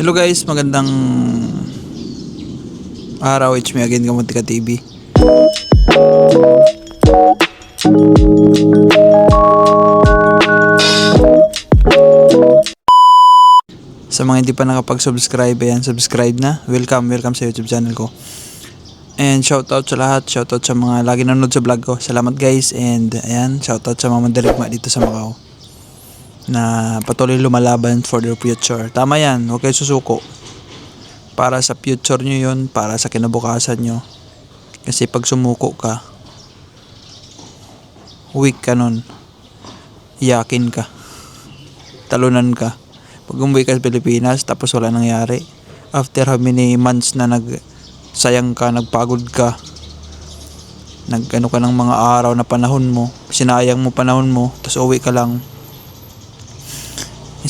Hello guys, magandang araw. It's me again, Kamuntika TV. Sa mga hindi pa nakapag-subscribe, ayan, subscribe na. Welcome, welcome sa YouTube channel ko. And shoutout sa lahat, shoutout sa mga lagi nanonood sa vlog ko. Salamat guys, and ayan, shoutout sa mga mandirigma dito sa Macau na patuloy lumalaban for their future. Tama yan, huwag kayo susuko. Para sa future nyo yun, para sa kinabukasan nyo. Kasi pag sumuko ka, weak ka nun. Iyakin ka. Talunan ka. Pag umuwi ka sa Pilipinas, tapos wala nangyari. After how many months na nag sayang ka, nagpagod ka, nag ano ka ng mga araw na panahon mo, sinayang mo panahon mo, tapos uwi ka lang,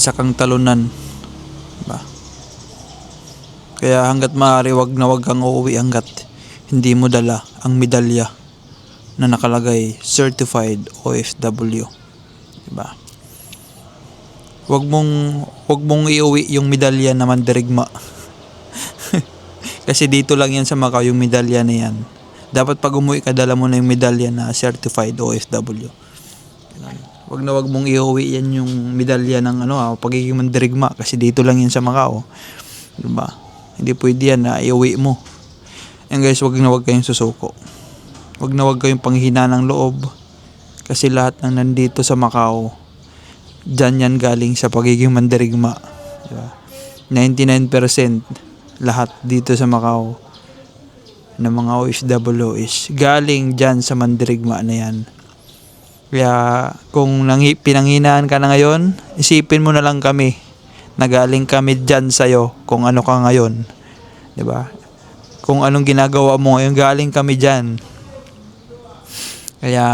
isa kang talunan. Diba? Kaya hanggat maaari wag na wag kang uuwi hanggat hindi mo dala ang medalya na nakalagay certified OFW. Diba? Wag mong wag mong iuwi yung medalya na mandirigma. Kasi dito lang yan sa Macau yung medalya na yan. Dapat pag umuwi ka dala mo na yung medalya na certified OFW. Wag na wag mong iuwi yan yung medalya ng ano, ah, pagiging mandirigma kasi dito lang yan sa Macau. Diba? Hindi pwede yan na iuwi mo. And guys, wag na wag kayong susuko. Wag na wag kayong panghina ng loob. Kasi lahat ng nandito sa Macau, dyan yan galing sa pagiging mandirigma. Diba? 99% lahat dito sa Macau ng mga OFW is galing dyan sa mandirigma na yan. Kaya kung nanghi, pinanghinaan ka na ngayon, isipin mo na lang kami na galing kami dyan sa'yo kung ano ka ngayon. 'Di ba? Kung anong ginagawa mo ngayon, galing kami dyan. Kaya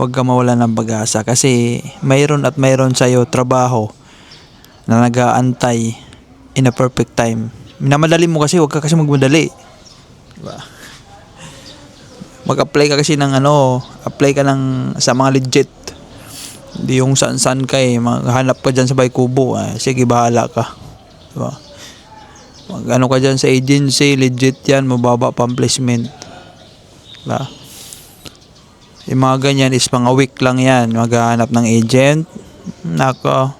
huwag ka mawala ng pag-asa kasi mayroon at mayroon sa'yo trabaho na nag-aantay in a perfect time. Minamadali mo kasi, huwag ka kasi magmadali. Diba? Mag-apply ka kasi ng ano, apply ka ng sa mga legit. Hindi yung saan-saan ka eh, maghanap ka dyan sa Baykubo, eh, sige bahala ka. Diba? Mag ano ka dyan sa agency, legit yan, mababa pang placement. Diba? Yung mga ganyan is mga week lang yan, maghahanap ng agent. Nako,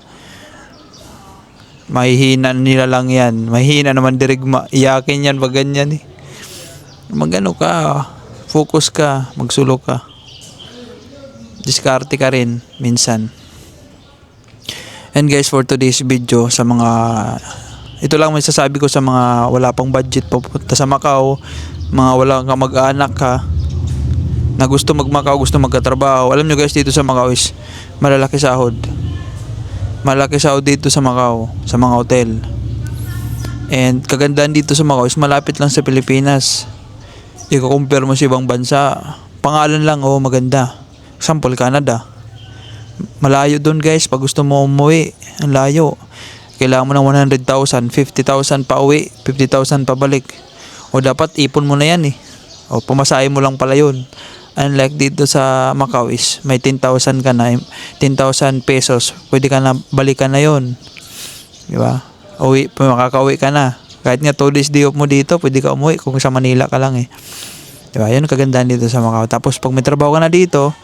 mahihina nila lang yan. Mahina naman dirigma. Iyakin yan pag ganyan eh. Magano ka, focus ka, magsulo ka. Diskarte ka rin minsan. And guys, for today's video sa mga ito lang may sasabi ko sa mga wala pang budget papunta sa Macau, mga wala kang mag-anak ka na gusto mag-Macau, gusto magkatrabaho. Alam nyo guys, dito sa Macau is malalaki sahod. Malaki sahod dito sa Macau, sa mga hotel. And kagandahan dito sa Macau is malapit lang sa Pilipinas. Iko-compare mo sa ibang bansa. Pangalan lang, oh maganda. Example, Canada. Malayo doon guys, pag gusto mo umuwi, ang layo. Kailangan mo ng 100,000, 50,000 pa uwi, 50,000 pa balik. O dapat ipon mo na yan eh. O pamasahe mo lang pala yun. Unlike dito sa Macau is may 10,000 ka na, 10,000 pesos, pwede ka na balikan na yon. Di ba? Uwi, makakauwi ka na. Kahit nga 2 days day off mo dito, pwede ka umuwi kung sa Manila ka lang eh. Di ba? Yun kagandahan dito sa Macau. Tapos pag may trabaho ka na dito,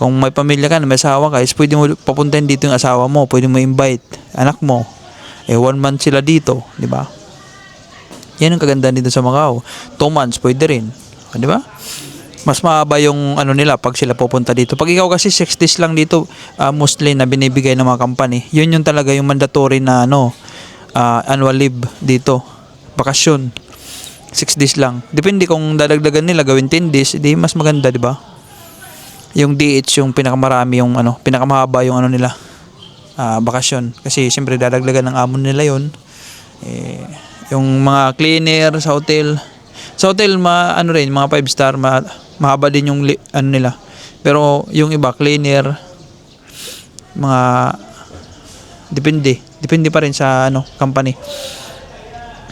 kung may pamilya ka na, may asawa ka, is pwede mo papuntahin dito yung asawa mo, pwede mo invite anak mo. Eh, one month sila dito, di ba? Yan ang kagandahan dito sa Macau. Two months, pwede rin. Di ba? Mas mahaba yung ano nila pag sila pupunta dito. Pag ikaw kasi 6 days lang dito, uh, mostly na binibigay ng mga company. Yun yung talaga yung mandatory na ano, uh, annual leave dito. Bakasyon. 6 days lang. Depende kung dadagdagan nila gawin 10 days, di mas maganda, di ba? Yung DH yung pinakamarami yung ano, pinakamahaba yung ano nila. Uh, bakasyon. Kasi siyempre dadagdagan ng amon nila yon eh, yung mga cleaner sa hotel. Sa hotel, ma, ano rin, mga 5 star, ma, mahaba din yung li, ano nila. Pero yung iba, cleaner, mga, depende. Depende pa rin sa ano, company.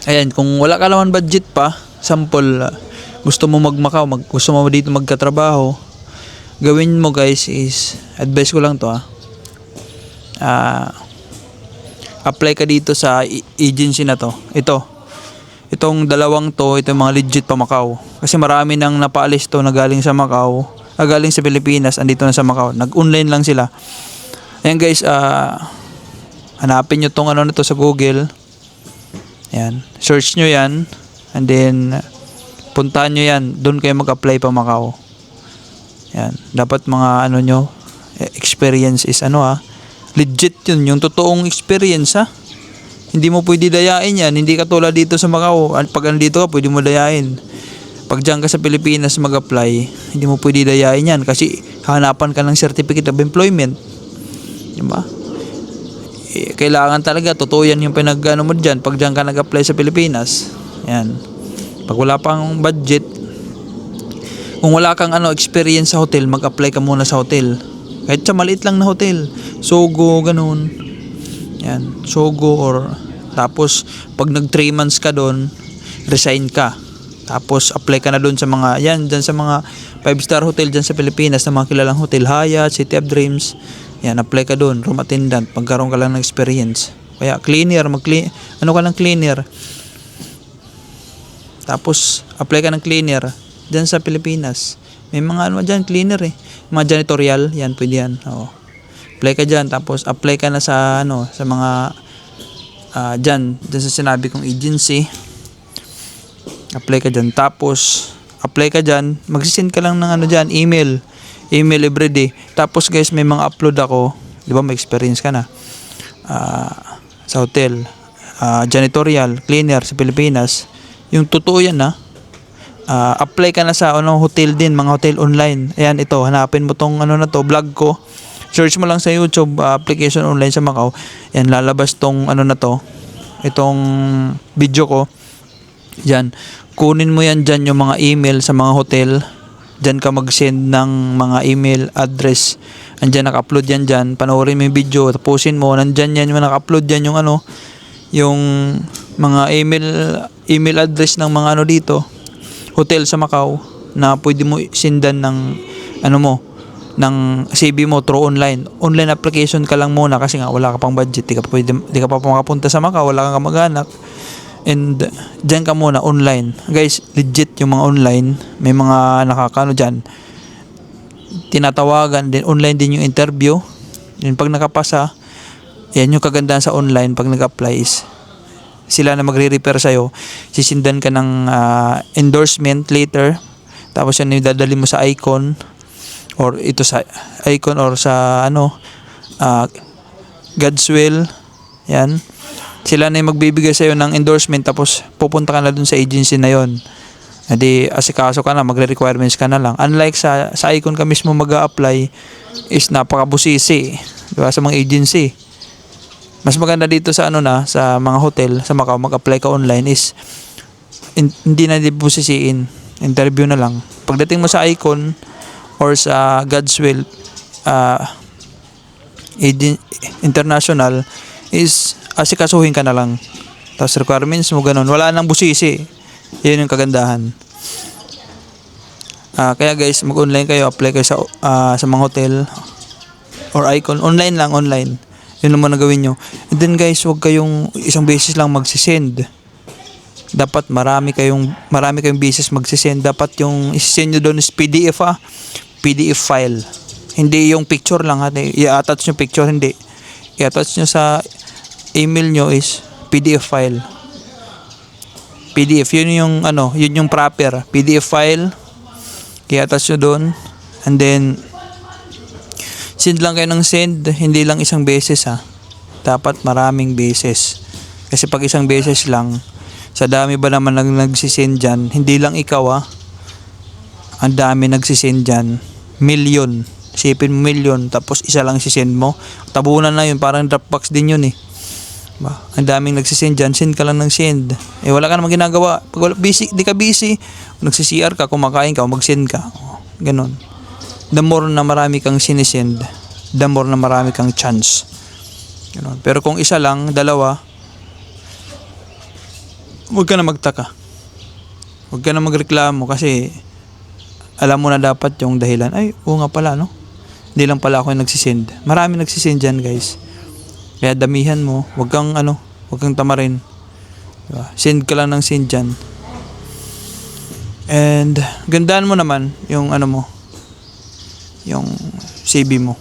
Ayan, kung wala ka naman budget pa, sample, uh, gusto mo magmakaw, mag, gusto mo dito magkatrabaho, gawin mo guys is, advice ko lang to ah, uh, apply ka dito sa agency na to. Ito. Itong dalawang to, ito yung mga legit pa Macau. Kasi marami nang napaalis to na galing sa Macau, ah, galing sa Pilipinas, andito na sa Macau. Nag-online lang sila. Ayan guys, ah hanapin nyo tong ano na to sa Google. Ayan. Search nyo yan. And then, puntahan nyo yan. Doon kayo mag-apply pa Macau. Yan. Dapat mga ano nyo, eh, experience is ano ah, legit yun. Yung totoong experience ha. Hindi mo pwede dayain yan. Hindi katulad dito sa Macau. Pag andito ka, pwede mo dayain. Pag dyan ka sa Pilipinas mag-apply, hindi mo pwede dayain yan. Kasi hanapan ka ng certificate of employment. Diba? Eh, kailangan talaga, totoo yan yung pinag ano mo dyan. Pag dyan ka nag-apply sa Pilipinas. Yan. Pag wala pang budget, kung wala kang ano experience sa hotel, mag-apply ka muna sa hotel. Kahit sa maliit lang na hotel. Sogo, ganun. Yan. Sogo or tapos pag nag 3 months ka doon, resign ka. Tapos apply ka na doon sa mga yan diyan sa mga 5 star hotel diyan sa Pilipinas na mga kilalang hotel Hyatt, City of Dreams. Yan, apply ka doon, room attendant, pagkaroon ka lang ng experience. Kaya cleaner, mag ano ka lang cleaner. Tapos apply ka ng cleaner diyan sa Pilipinas. May mga ano diyan cleaner eh. Mga janitorial, yan pwede yan. Oo. Apply ka diyan tapos apply ka na sa ano sa mga ah diyan, diyan sa sinabi kong agency. Apply ka diyan tapos apply ka diyan, magsisend ka lang ng ano diyan, email. Email everyday. Tapos guys, may mga upload ako. 'Di ba may experience ka na? Ah, sa hotel, ah, janitorial, cleaner sa Pilipinas. Yung totoo yan ha. Ah, apply ka na sa ano hotel din, mga hotel online. Ayan ito, hanapin mo tong ano na to, vlog ko. Search mo lang sa YouTube ah, application online sa Macau. Yan lalabas tong ano na to. Itong video ko. Yan. Kunin mo yan dyan yung mga email sa mga hotel. Dyan ka mag-send ng mga email address. Andyan naka-upload yan dyan. Panoorin mo yung video. Tapusin mo. Nandyan yan yung naka-upload yan yung ano. Yung mga email email address ng mga ano dito. Hotel sa Macau na pwede mo sindan ng ano mo ng CV mo through online. Online application ka lang muna kasi nga wala ka pang budget. Di ka pwede, di ka pa makapunta sa Macau. Wala kang kamag-anak. And dyan ka muna online. Guys, legit yung mga online. May mga nakakano dyan. Tinatawagan din. Online din yung interview. Then pag nakapasa, yan yung kagandahan sa online pag nag-apply is sila na magre-repair sa'yo. Sisindan ka ng ah, endorsement later. Tapos yan yung dadali mo sa icon or ito sa icon or sa ano ah, God's will. Yan sila na yung magbibigay sa'yo ng endorsement tapos pupunta ka na dun sa agency na yon Edi asikaso ka na, magre-requirements ka na lang. Unlike sa, sa icon ka mismo mag apply is napakabusisi. Di ba? Sa mga agency. Mas maganda dito sa ano na, sa mga hotel, sa Macau, mag-apply ka online is in- hindi na di busisiin. Interview na lang. Pagdating mo sa icon or sa God's will, agen- international is asikasuhin ka na lang. Tapos requirements mo ganun. Wala nang busisi. Yun yung kagandahan. Ah, kaya guys, mag-online kayo, apply kayo sa ah, sa mga hotel or icon. Online lang, online. Yun naman na gawin nyo. And then guys, huwag kayong isang beses lang magsisend. Dapat marami kayong marami kayong beses magsisend. Dapat yung isend nyo doon is PDF ah. PDF file. Hindi yung picture lang ha. I-attach yung picture, hindi. I-attach nyo sa email nyo is PDF file. PDF, yun yung ano, yun yung proper PDF file. I-attach nyo doon. And then send lang kayo ng send, hindi lang isang beses ha. Dapat maraming beses. Kasi pag isang beses lang, sa dami ba naman nag nagsisend dyan, hindi lang ikaw ha. Ang dami nagsisend dyan. Million. Sipin mo million, tapos isa lang sisend mo. Tabunan na yun, parang Dropbox din yun eh. Ba, ang daming nagsisend dyan, send ka lang ng send. Eh wala ka namang ginagawa. Pag wala, busy, di ka busy, nagsi-CR ka, kumakain ka, mag-send ka. O, Ganon. The more na marami kang sinisend, the more na marami kang chance. Ganon. Pero kung isa lang, dalawa, huwag ka na magtaka. Huwag ka na magreklamo kasi alam mo na dapat yung dahilan. Ay, oo nga pala, no? Hindi lang pala ako yung nagsisend. Marami nagsisend dyan, guys. Kaya damihan mo, wag kang ano, wag kang tamarin. Diba? Send ka lang ng send dyan. And gandaan mo naman yung ano mo, yung CV mo.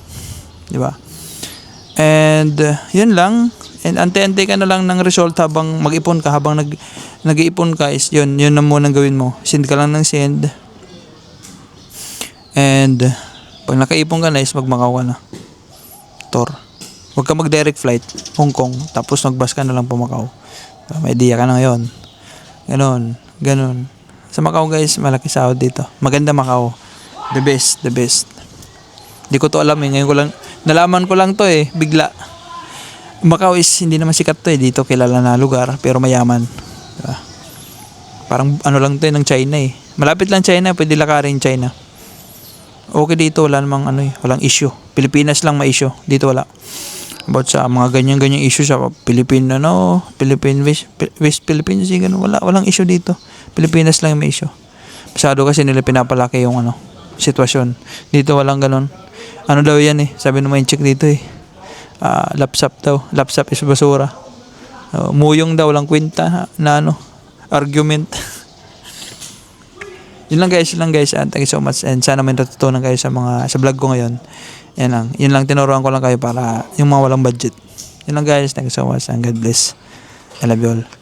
Di ba? And uh, yun lang. And ante-ante ka na lang ng result habang mag-ipon ka. Habang nag, nag-iipon ka is yun. Yun na muna gawin mo. Send ka lang ng send. And pag nakaipon ka na is magmakaw ka na. Tor. Huwag ka mag-direct flight. Hong Kong. Tapos nagbus ka na lang pumakao. May idea ka na ngayon. Ganon. Ganon. Sa Macau guys, malaki sahod dito. Maganda Macau. The best. The best. Hindi ko to alam eh. Ngayon ko lang, nalaman ko lang to eh. Bigla. Macau is hindi naman sikat to eh. Dito kilala na lugar. Pero mayaman. Diba? Parang ano lang to eh, ng China eh. Malapit lang China. Pwede lakarin China. Okay dito. Wala namang ano eh. Walang issue. Pilipinas lang may issue. Dito wala. About sa mga ganyan-ganyan issue sa Philippine ano, Philippine West, West Philippines, yung ganun. Wala, walang issue dito. Pilipinas lang yung may issue. Masyado kasi nila pinapalaki yung ano, sitwasyon. Dito walang ganun. Ano daw yan eh, sabi ng mga check dito eh. Ah, lapsap daw. Lapsap is basura. Oh, muyong daw, walang kwenta na ano, argument. yun lang guys, yun lang guys. And thank you so much. And sana may natutunan kayo sa mga, sa vlog ko ngayon. Yan lang. Yun lang, tinuruan ko lang kayo para yung mga walang budget. Yun lang guys. Thank you so much and God bless. I love you all.